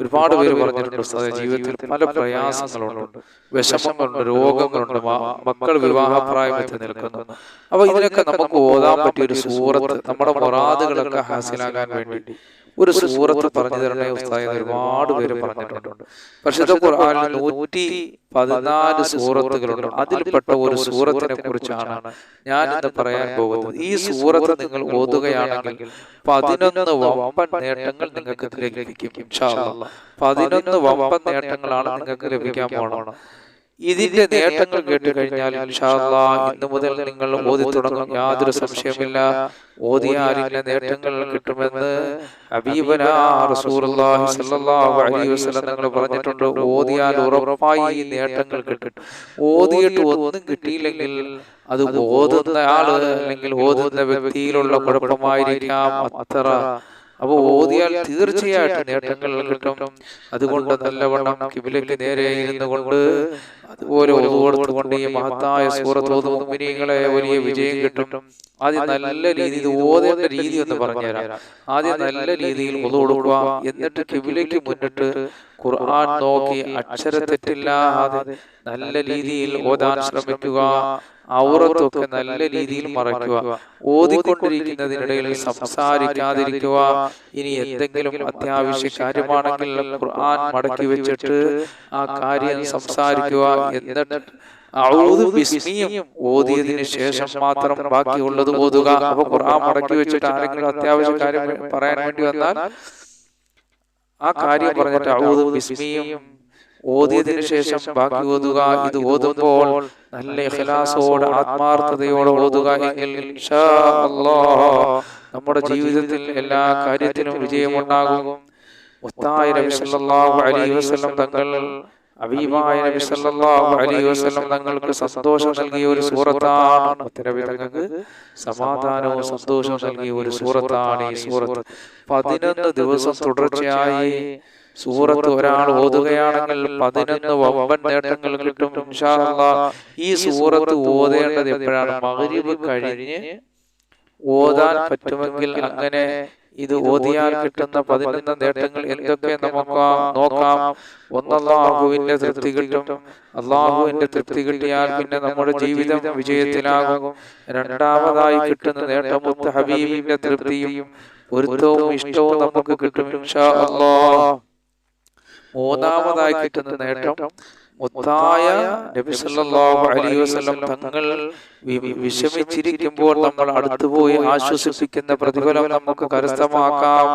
ഒരുപാട് പേര് പറഞ്ഞിട്ടുണ്ട് ഉസ്താദെ ജീവിതത്തിൽ പല പ്രയാസങ്ങളുണ്ട്. വിഷമങ്ങളുണ്ട് രോഗങ്ങളുണ്ട് മക്കൾ വിവാഹപ്രായത്തിൽ നിൽക്കുന്നു. അപ്പൊ ഇതിനൊക്കെ നമുക്ക് ഓതാൻ പറ്റിയ ഒരു സൂറത്ത് നമ്മുടെ മൊറാദുകളൊക്കെ ഹാസിലാകാൻ വേണ്ടി. ഒരു സൂറത്ത് പറഞ്ഞു തരണേ ഉസ്താദ് ഒരുപാട് പേര് പറഞ്ഞിട്ടുണ്ട്. പക്ഷെ ഖുർആനിൽ നൂറ്റി പതിനാല് സൂറത്തുകളുണ്ട്. അതിൽപ്പെട്ട ഒരു സൂറത്തിനെ കുറിച്ചാണ് ഞാൻ ഇന്ന് പറയാൻ പോകുന്നത്. ഈ സൂറത്ത് നിങ്ങൾ ഓതുകയാണെങ്കിൽ പതിനൊന്ന് വമ്പൻ നേട്ടങ്ങൾ നിങ്ങൾക്ക് ലഭിക്കും. പതിനൊന്ന് വമ്പൻ നേട്ടങ്ങളാണ് നിങ്ങൾക്ക് ലഭിക്കാൻ പോണത്. ഇതിന്റെ നേട്ടങ്ങൾ കേട്ട് കഴിഞ്ഞാൽ ഇന്ന് മുതൽ നിങ്ങൾ ഓതി തുടങ്ങും. യാതൊരു സംശയമില്ല ഓതിയാൽ ഇന്ന നേട്ടങ്ങൾ കിട്ടുമെന്ന് നിങ്ങൾ പറഞ്ഞിട്ടുണ്ട്. ഓതിയാൽ ഉറപ്പായി ഈ നേട്ടങ്ങൾ കിട്ടും. ഓതിയിട്ട് ഒന്നും കിട്ടിയില്ലെങ്കിൽ അത് ഓതുന്ന ആൾ അല്ലെങ്കിൽ ഓതുന്ന വ്യക്തിയിലുള്ള കുഴപ്പമായിരിക്കാം. അത്ര. അപ്പൊ ഓതിയാൽ തീർച്ചയായിട്ടും നേട്ടങ്ങൾ കിട്ടും. അതുകൊണ്ട് നല്ലവണ്ണം കിബിലയ്ക്ക് നേരെ ഇരുന്നു കൊണ്ട് അതുപോലെ ഓതുകൊടുത്തുകൊണ്ട് ഈ മഹത്തായ സൂറത്ത് മുമിനികളെ വലിയ വിജയം കിട്ടും. ആദ്യം നല്ല രീതിയിൽ ഓതേണ്ട രീതി എന്ന് പറഞ്ഞുതരാം. ആദ്യം നല്ല രീതിയിൽ ഒതു കൊടുക്കുക. എന്നിട്ട് കിബിലേക്ക് മുന്നിട്ട് ഖുർആൻ നോക്കി അക്ഷരത്തെറ്റില്ലാതെ നല്ല രീതിയിൽ ഓതാൻ ശ്രമിക്കുക. ഔറത്തൊക്കെ നല്ല രീതിയിൽ മറയ്ക്കുക. ഓതിക്കൊണ്ടിരിക്കുന്നതിനിടയിൽ സംസാരിക്കാതിരിക്കുക. ഇനി എന്തെങ്കിലും അത്യാവശ്യ കാര്യമാണെങ്കിൽ ഖുർആൻ മടക്കി വെച്ചിട്ട് ആ കാര്യം സംസാരിക്കുക. എന്നിട്ട് ഓതിയതിന് ശേഷം മാത്രം ബാക്കിയുള്ളത് ഓതുക. അപ്പൊ ഖുർആൻ മടക്കി വെച്ചിട്ട് ആരെങ്കിലും അത്യാവശ്യ കാര്യം പറയാൻ വേണ്ടി വന്നാൽ ആ കാര്യം പറഞ്ഞിട്ട് ഔദു ബിസ്മിയും ഓതിയതിനു ശേഷം ബാക്കി ഓതുക. ഇത് ഓതുമ്പോൾ നല്ല ഇഖ്ലാസോടെ ആത്മാർത്ഥതയോടെ ഓതുക. എങ്കിൽ നമ്മുടെ ജീവിതത്തിൽ എല്ലാ കാര്യത്തിലും വിജയമുണ്ടാകും. മുത്തായ നബി സല്ലല്ലാഹു അലൈഹി വസല്ലം തങ്ങൾ അബീബായ നബി സല്ലല്ലാഹു അലൈഹി വസല്ലം തങ്ങൾക്ക് സന്തോഷം നൽകിയ ഒരു സൂറത്താണ്. മുത്തനബി തങ്ങൾക്ക് സമാധാനവും സന്തോഷവും നൽകിയ ഒരു സൂറത്താണ് ഈ സൂറത്ത്. പതിനൊന്ന് ദിവസം തുടർച്ചയായി സൂറത്ത് ഒരാൾ ഓതുകയാണെങ്കിൽ പതിനൊന്ന് വമ്പൻ നേട്ടങ്ങൾ കിട്ടും. ഈ സൂറത്ത് ഓതേണ്ടത് എപ്പോഴാണ്? മഗ്രിബ് കഴിഞ്ഞ് ഓതാൻ പറ്റുമെങ്കിൽ അങ്ങനെ ഇത് ഓതിയാൽ കിട്ടുന്ന പതിനൊന്ന് നേട്ടങ്ങൾ എന്തൊക്കെ നമുക്ക് നോക്കാം? ഒന്നല്ലാഹുവിന്റെ തൃപ്തി കിട്ടും. അള്ളാഹുവിന്റെ തൃപ്തി കിട്ടിയാൽ പിന്നെ നമ്മുടെ ജീവിതം വിജയത്തിലാകും. രണ്ടാമതായി കിട്ടുന്ന നേട്ടം ഹബീബിന്റെ തൃപ്തിയും പൊരുത്തവും ഇഷ്ടവും നമുക്ക് കിട്ടും ഇൻഷാ അല്ലാഹ് മൂന്നാമതായി കിട്ടുന്ന നേട്ടം മുത്തായ നബി സല്ലല്ലാഹു അലൈഹി വസല്ലം തങ്ങൾ വിഷമിച്ചിരിക്കുമ്പോൾ നമ്മൾ അടുത്തുപോയി ആശ്വസിപ്പിക്കുന്ന പ്രതിഫലം നമുക്ക് കരസ്ഥമാക്കാം.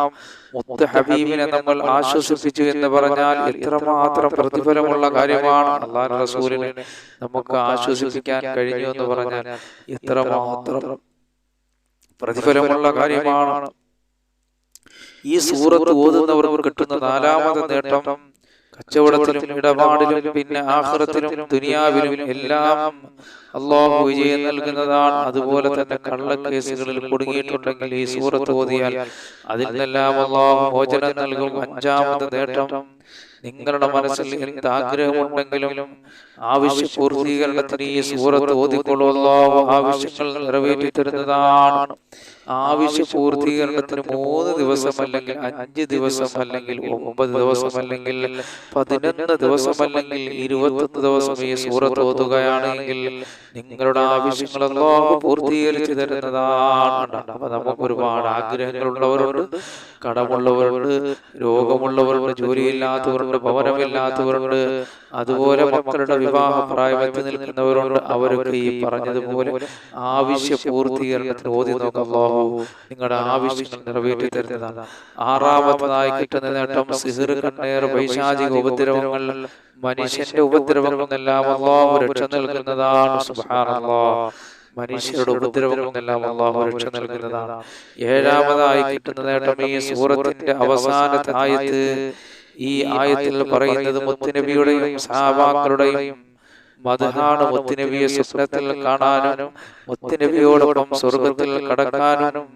മുത്ത് ഹബീബിനെ നമ്മൾ ആശ്വസിപ്പിച്ചു എന്ന് പറഞ്ഞാൽ എത്രമാത്രം പ്രതിഫലമുള്ള കാര്യമാണ് അള്ളാഹു റസൂലിനെ നമുക്ക് ആശ്വസിപ്പിക്കാൻ കഴിഞ്ഞു എന്ന് പറഞ്ഞാൽ എത്രമാത്രം പ്രതിഫലമുള്ള കാര്യമാണ്. ഈ സൂറത്ത് ഓതുന്നവർക്ക് കിട്ടുന്ന നാലാമത് നേട്ടം കച്ചവടത്തിലും ഇടപാടിലും പിന്നെ ആഹ്റത്തിലും ദുനിയാവിലും എല്ലാം അള്ളാഹു വിജയം നൽകുന്നതാണ്. അതുപോലെ തന്നെ കള്ളക്കേസുകളിൽ കുടുങ്ങിയിട്ടുണ്ടെങ്കിൽ ഈ സൂറത്ത് ഓതിയാൽ അതിൽ നിന്നെല്ലാം അള്ളാഹു മോചനം നൽകും. അഞ്ചാമത് നേട്ടം നിങ്ങളുടെ മനസ്സിൽ എന്ത് ആഗ്രഹമുണ്ടെങ്കിലും ആവശ്യ പൂർത്തീകരണത്തിന് ഈ സൂറത്ത് ഓതിക്കൊള്ളൂ. അള്ളാഹു ആവശ്യങ്ങൾ നിറവേറ്റി തരുന്നതാണ് ആവശ്യ പൂർത്തീകരണത്തിന് മൂന്ന് ദിവസം അല്ലെങ്കിൽ അഞ്ച് ദിവസം അല്ലെങ്കിൽ ഒമ്പത് ദിവസം അല്ലെങ്കിൽ പതിനൊന്ന് ദിവസം അല്ലെങ്കിൽ ഇരുപത്തൊന്ന് ദിവസം ഈ സൂറത്ത് ഓതുകയാണെങ്കിൽ നിങ്ങളുടെ ആവശ്യങ്ങൾ അല്ലാഹു പൂർത്തീകരിച്ചു തരുന്നതാണ്. അപ്പൊ നമുക്ക് ഒരുപാട് ആഗ്രഹങ്ങളുള്ളവരുണ്ട് കടമുള്ളവരുണ്ട് രോഗമുള്ളവരുണ്ട് ജോലിയില്ലാത്തവരുണ്ട് ഭവനമില്ലാത്തവരുണ്ട് അതുപോലെ മക്കളുടെ വിവാഹ പ്രായത്തിൽ നിൽക്കുന്നവരുണ്ട്. അവരൊക്കെ ഈ പറഞ്ഞതുപോലെ ആവശ്യ പൂർത്തീകരണത്തിന് ഓതി നോക്കല്ലാഹു നിങ്ങളുടെ ആവശ്യങ്ങൾ നിറവേറ്റി തരുന്നതാണ്. ആറാമതായി കിട്ടുന്ന നേട്ടം സിഹിർ കണ്ണേർ പൈശാചിക ഉപദ്രവങ്ങൾ മനുഷ്യന്റെ ഉപദ്രവങ്ങളെല്ലാം അള്ളാഹു രക്ഷ നൽകുന്നതാണ്. മനുഷ്യരുടെ ഉപദ്രവങ്ങളെല്ലാം അള്ളാഹു രക്ഷ നൽകുന്നതാണ്. ഏഴാമതായി കിട്ടുന്ന നേട്ടം ഈ സൂറത്തിന്റെ അവസാനത്തെ ആയത്ത് ഈ ആയത്തിൽ പറയുന്നത് മുത്തുനബിയുടെയും സഹാബാക്കളുടെയും മതഹാണ് മുത്തുനബിയെ സ്വപ്നത്തിൽ കാണാനും മുത്തുനബിയോടൊപ്പം സ്വർഗത്തിൽ കടക്കാനും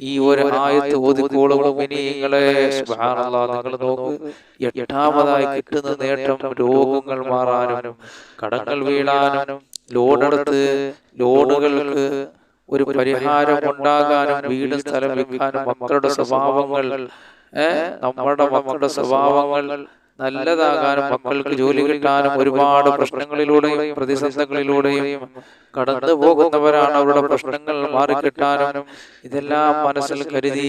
ഈ ഒരു ആയത്ത് ഓതിക്കോളും നിങ്ങളെ നിങ്ങൾ നോക്ക്. എട്ടാമതായി കിട്ടുന്ന നേട്ടം രോഗങ്ങൾ മാറാനും കടങ്ങൾ വീഴാനും ലോണെടുത്ത് ലോണുകൾക്ക് ഒരു പരിഹാരം ഉണ്ടാകാനും വീട് സ്ഥലം വെക്കാനും മക്കളുടെ സ്വഭാവങ്ങൾ നമ്മുടെ മക്കളുടെ സ്വഭാവങ്ങൾ നല്ലതാകാനും മക്കൾക്ക് ജോലി കിട്ടാനും ഒരുപാട് പ്രശ്നങ്ങളിലൂടെയും പ്രതിസന്ധികളിലൂടെയും കടന്നു പോകുന്നവരാണ് അവരുടെ പ്രശ്നങ്ങൾ മാറിക്കിട്ടാനും ഇതെല്ലാം മനസ്സിൽ കരുതി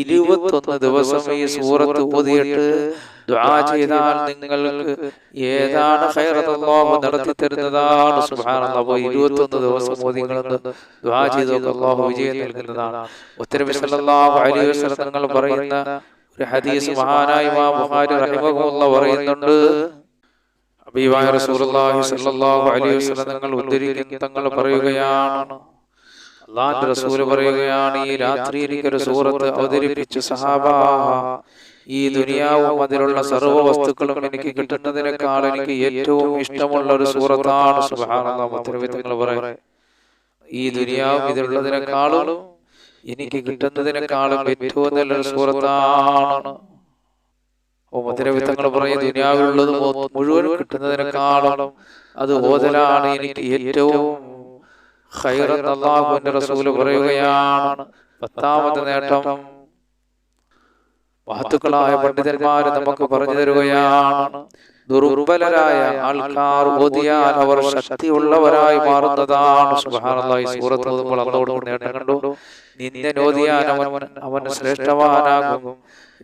ഇരുപത്തൊന്ന് ദിവസം ഈ സൂറത്ത് ഓതിയിട്ട് ദുആ ചെയ്താൽ നിങ്ങൾക്ക് ഏതാണ് അള്ളാഹു നടത്തി തരുന്നതാണ്? സുബ്ഹാനല്ലാഹ്. ഇരുപത്തൊന്ന് ദിവസം ഓതി ദുആ ചെയ്തൊക്കെ അള്ളാഹു വിജയം നൽകുന്നതാണ്. ഉത്തരവ് സല്ലല്ലാഹു അലൈഹി വസല്ലം പറയുന്ന ഒരു ഹദീസ് മഹാനായ ഇമാം ബുഖാരി റഹിമഹുല്ല പറയുന്നുണ്ട്. ഹബീബായ റസൂലുള്ളാഹി സ്വല്ലല്ലാഹു അലൈഹി വസല്ലം തങ്ങൾ ഉദ്ധരിക്കുന്ന തങ്ങൾ പറയുകയാണ്. അള്ളാഹിന്റെ റസൂൽ പറയുകയാണ് ഈ രാത്രി എനിക്കൊരു സൂറത്ത് അവതരിപ്പിച്ചു സഹാബ ഈ ദുനിയാവും അതിലുള്ള സർവ വസ്തുക്കളും എനിക്ക് കിട്ടുന്നതിനേക്കാൾ എനിക്ക് ഏറ്റവും ഇഷ്ടമുള്ള ഒരു സൂറത്താണ് സുബ്ഹാനല്ലാഹ് പറയാം ഈ ദുനിയാവും ഇതിലുള്ളതിനേക്കാളും എനിക്ക് കിട്ടുന്നതിനേക്കാളും ഏറ്റവും നല്ലൊരു സുഹൃത്താണ്. മുദ്രവിത്തങ്ങൾ പറയും ദുനിയാവിലുള്ളത് മുഴുവൻ കിട്ടുന്നതിനേക്കാളും അത് ഓതലാണ് എനിക്ക് ഏറ്റവും അള്ളാഹുവിന്റെ റസൂൽ പറയുകയാണ്. പത്താമത്തെ നേട്ടം മഹത്തുക്കളായ പണ്ഡിതന്മാര് നമുക്ക് പറഞ്ഞു തരുകയാണ്. ദുർബലരായ ആൾക്കാർ ഓതിയാൽ അവർ ശക്തിയുള്ളവരായി മാറുന്നതാണ്. സൂറത്ത് നമ്മൾ അതോട് നേട്ടം കണ്ടു നിന്നെ ഓതിയാൽ അവൻ അവൻ ശ്രേഷ്ഠവാനാകും.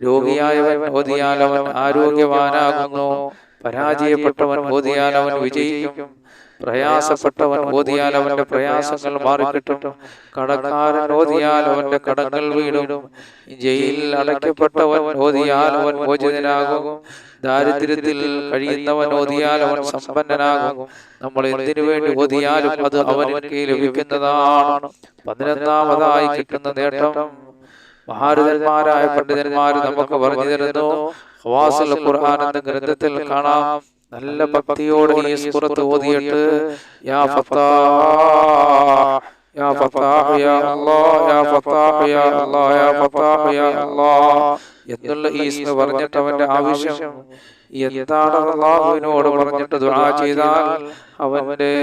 രോഗിയായവൻ ഓതിയാൽ അവൻ ആരോഗ്യവാനാകുന്നു. പരാജയപ്പെട്ടവൻ ഓതിയാൽ അവൻ വിജയിക്കും. പ്രയാസപ്പെട്ടവൻ ഓതിയാൽ അവന്റെ പ്രയാസങ്ങൾ മാറിക്കിട്ടും. കടക്കാരൻ ഓതിയാൽ അവന്റെ കടങ്ങൾ വീടും. ജയിലിൽ അടയ്ക്കപ്പെട്ടവൻ ഓതിയാൽ അവൻ മോചിതനാകും ദാരിദ്ര്യത്തിൽ കഴിയുന്നവൻ ഓതിയാൽ അവൻ സമ്പന്നനാകും. നമ്മൾ എന്തിനു വേണ്ടി ഓതിയാലും അത് അവനിക്ക് ലഭിക്കുന്നതാണ്. പതിനൊന്നാമതായി കിട്ടുന്ന നേട്ടം. മഹാരഥന്മാരായ പണ്ഡിതന്മാർ നമുക്ക് പറഞ്ഞു തരുന്നു. ഖുർആൻ എന്ന ഗ്രന്ഥത്തിൽ കാണാം. നല്ല ഭക്തിയോടെ ഈ സുഹൃത്ത് ഓതിയിട്ട് യാ ഫത്താഹ് യാ ഫത്താഹ് യാ അല്ലാഹ് യാ ഫത്താഹ് യാ അല്ലാഹ് യാ ഫത്താഹ് യാ അല്ലാഹ് എന്നുള്ള ഈ പറഞ്ഞിട്ട് അവന്റെ ആവശ്യം എന്താണ് അള്ളാഹുവിനോട് പറഞ്ഞിട്ട് ദുആ ചെയ്താൽ അവന്റെ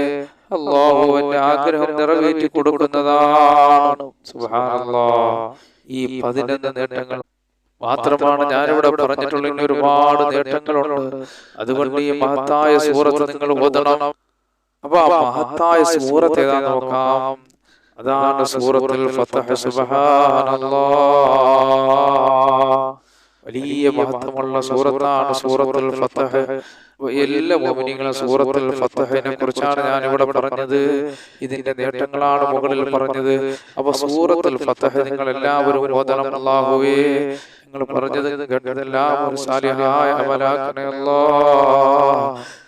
അള്ളാഹുവിന്റെ ആഗ്രഹം നിറവേറ്റി കൊടുക്കുന്നതാണ്. ഈ പതിനൊന്ന് നേട്ടങ്ങൾ മാത്രമാണ് ഞാനിവിടെ പറഞ്ഞിട്ടുള്ള ഒരുപാട് നേട്ടങ്ങളുണ്ട്. അതുകൊണ്ട് ഈ മഹത്തായ സൂറത്ത് നിങ്ങൾ ഓതണം. അപ്പൊ ആ മഹത്തായ സൂറത്ത് ഏതാ നോക്കാം. അതാണ് സൂറത്തിൽ ഫതഹ് സുബ്ഹാനല്ലാഹ് വലിയ മഹത്വമുള്ള സൂറത്താണ് സൂറത്തുൽ ഫത്തഹ് എല്ലാ മോമിനികളും സൂറത്തുൽ ഫത്തഹിനെ കുറിച്ചാണ് ഞാൻ ഇവിടെ പറഞ്ഞത്. ഇതിന്റെ നേട്ടങ്ങളാണ് മുകളിൽ പറഞ്ഞത്. അപ്പൊ സൂറത്തുൽ ഫത്തഹ് നിങ്ങൾ എല്ലാവരും ഓതണം അല്ലാഹുവേ. നിങ്ങൾ പറഞ്ഞത് കേട്ടതെല്ലാം ഒരു സാലിഹായ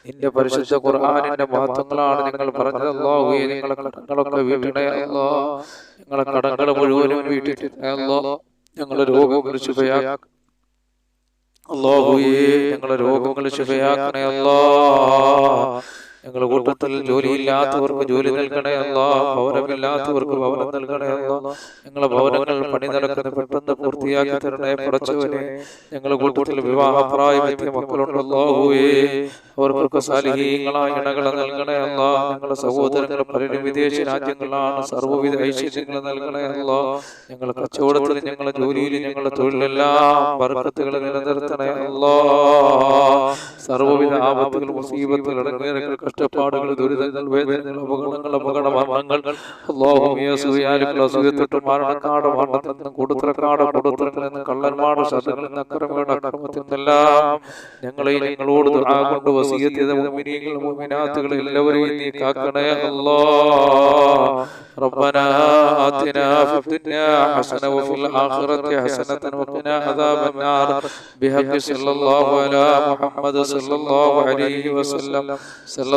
നിന്റെ പരിശുദ്ധ ഖുർആാനിന്റെ മഹത്വങ്ങളാണ് നിങ്ങൾ പറഞ്ഞത് അല്ലാഹുവേ. നിങ്ങളെ കടങ്ങളൊക്കെ വീട്ടണേ അല്ലോ നിങ്ങളെ കടങ്ങൾ മുഴുവനും വീട്ടിട്ട് അല്ലോ ഞങ്ങളെ രോഗം കുറിച്ച് അള്ളാഹുയേ ഞങ്ങളെ രോഗങ്ങൾ ശുഭയാക്കണേ അല്ലാ. ഞങ്ങളുടെ കൂട്ടത്തിൽ ജോലിയില്ലാത്തവർക്ക് ജോലി നൽകണേ അല്ലോ ഭവനമില്ലാത്തവർക്ക് ഭവനം നൽകണേ അല്ലോ. ഞങ്ങളെ ഭവനങ്ങൾ പണി നടക്കുന്ന പെട്ടെന്ന് പൂർത്തിയാക്കി തരണേ പടച്ചവനെ ഞങ്ങളുടെ കൂട്ടത്തിൽ വിവാഹപ്രായമെത്തിയ മക്കളുണ്ടല്ലോ അവർക്കൊക്കെ സാലിഹീങ്ങളായ ഇണകളെ നൽകണേ അല്ലോ. ഞങ്ങളുടെ സഹോദരങ്ങൾ പലരും വിദേശ രാജ്യങ്ങളാണ് സർവവിധ ഐശ്വര്യങ്ങൾ നൽകണേ അല്ലോ. ഞങ്ങളുടെ കച്ചവടത്തിൽ ഞങ്ങളുടെ ജോലിയിൽ ഞങ്ങളുടെ തൊഴിലെല്ലാം വർക്കത്തുകൾ നിലനിർത്തണേ അല്ലോ. സർവവിധ ആപത്തുകൾ മുസീബത്തുകൾ ഇടങ്ങേറുകൾ കഷ്ടപ്പാടുകൾ ദുരിതങ്ങൾ വേദനകൾ അപകടങ്ങൾ അപകട മരണങ്ങൾ അസുഖത്തൊട്ട് മരണക്കാട് മരണത്തിൽ കൊടുത്തരക്കാട് കൊടുത്തരങ്ങളിൽ നിന്ന് കള്ളന്മാട് ശബ്ദങ്ങളിൽ നിന്ന് അക്രമയുടെ അക്രമത്തിൽ നിന്നെല്ലാം ഞങ്ങളെ നിങ്ങളോട് കൊണ്ട് വസീയത്തിയത് മുമിനാത്തുകൾ എല്ലാവരെയും നീ കാക്കണേ അല്ലോ ربنا آتنا في الدنيا حسنة وفي الآخرة حسنة وقنا عذاب النار بحق صلى الله على محمد صلى الله عليه وسلم صلى